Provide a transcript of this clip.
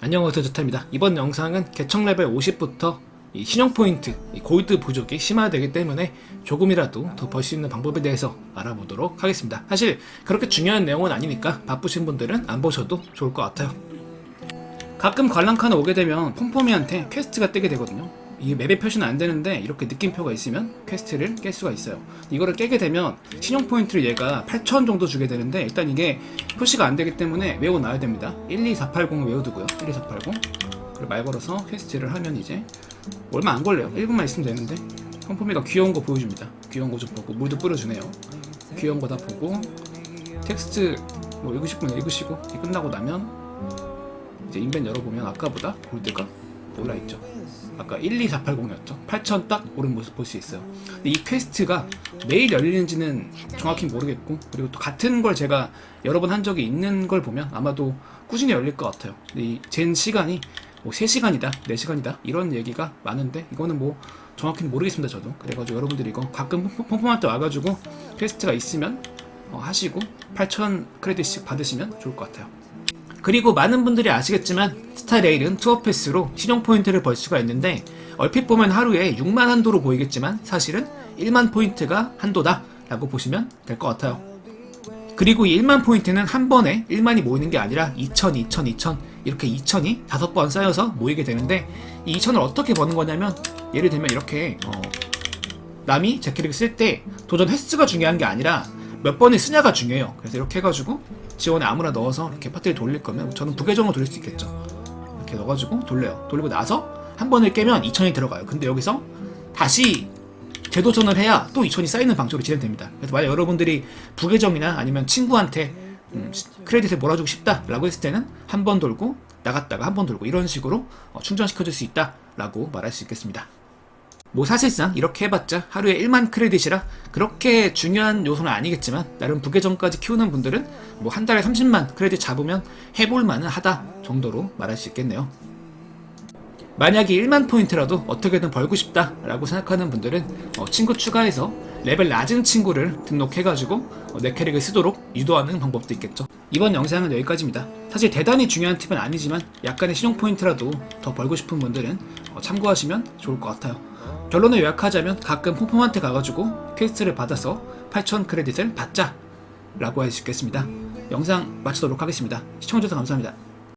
안녕하세요 저타입니다 이번 영상은 개척 레벨 50부터 이 신용 포인트, 이 골드 부족이 심화되기 때문에 조금이라도 더 벌 수 있는 방법에 대해서 알아보도록 하겠습니다. 사실 그렇게 중요한 내용은 아니니까 바쁘신 분들은 안 보셔도 좋을 것 같아요. 가끔 관람칸에 오게 되면 폼폼이한테 퀘스트가 뜨게 되거든요. 이게 맵에 표시는 안 되는데 이렇게 느낌표가 있으면 퀘스트를 깰 수가 있어요. 이거를 깨게 되면 신용 포인트를 얘가 8,000 정도 주게 되는데 일단 이게 표시가 안 되기 때문에 외워놔야 됩니다. 12480 외워두고요. 12480 그리고 말 걸어서 퀘스트를 하면 이제 얼마 안 걸려요. 1분만 있으면 되는데 폼폼이가 귀여운 거 보여줍니다. 귀여운 거 좀 보고 물도 뿌려주네요. 귀여운 거 다 보고 텍스트 뭐 읽으실 분 읽으시고 끝나고 나면 이제 인벤 열어보면 아까보다 골드가 올라있죠. 아까 12480이었죠. 8000 딱 오른 모습 볼 수 있어요. 근데 이 퀘스트가 매일 열리는지는 정확히 모르겠고 그리고 또 같은 걸 제가 여러 번 한 적이 있는 걸 보면 아마도 꾸준히 열릴 것 같아요. 근데 이젠 시간이 뭐 3시간이다, 4시간이다 이런 얘기가 많은데 이거는 뭐 정확히는 모르겠습니다 저도. 그래가지고 여러분들이 이거 가끔 pompom한테 와가지고 퀘스트가 있으면 어, 하시고 8000 크레딧씩 받으시면 좋을 것 같아요. 그리고 많은 분들이 아시겠지만 스타레일은 투어 패스로 신용 포인트를 벌 수가 있는데 얼핏 보면 하루에 6만 한도로 보이겠지만 사실은 1만 포인트가 한도다 라고 보시면 될 것 같아요. 그리고 이 1만 포인트는 한 번에 1만이 모이는 게 아니라 2천, 2천, 2천 이렇게 2천이 다섯 번 쌓여서 모이게 되는데 이 2천을 어떻게 버는 거냐면 예를 들면 이렇게 어, 남이 제 캐릭을 쓸 때 도전 횟수가 중요한 게 아니라 몇 번을 쓰냐가 중요해요. 그래서 이렇게 해가지고 지원에 아무나 넣어서 이렇게 파티를 돌릴 거면 저는 부계정으로 돌릴 수 있겠죠. 이렇게 넣어가지고 돌려요. 돌리고 나서 한 번을 깨면 2천이 들어가요. 근데 여기서 다시 재도전을 해야 또 2천이 쌓이는 방식으로 진행됩니다. 그래서 만약 여러분들이 부계정이나 아니면 친구한테 음, 크레딧을 몰아주고 싶다라고 했을 때는 한 번 돌고 나갔다가 한 번 돌고 이런 식으로 어, 충전시켜줄 수 있다라고 말할 수 있겠습니다. 뭐 사실상 이렇게 해봤자 하루에 1만 크레딧이라 그렇게 중요한 요소는 아니겠지만 나름 부계정까지 키우는 분들은 뭐 한 달에 30만 크레딧 잡으면 해볼 만은 하다 정도로 말할 수 있겠네요. 만약에 1만 포인트라도 어떻게든 벌고 싶다 라고 생각하는 분들은 어, 친구 추가해서 레벨 낮은 친구를 등록해가지고 어, 내 캐릭을 쓰도록 유도하는 방법도 있겠죠. 이번 영상은 여기까지입니다. 사실 대단히 중요한 팁은 아니지만 약간의 신용 포인트라도 더 벌고 싶은 분들은 어, 참고하시면 좋을 것 같아요. 결론을 요약하자면 가끔 폼폼한테 가가지고 퀘스트를 받아서 8000 크레딧을 받자 라고 할 수 있겠습니다. 영상 마치도록 하겠습니다. 시청해주셔서 감사합니다.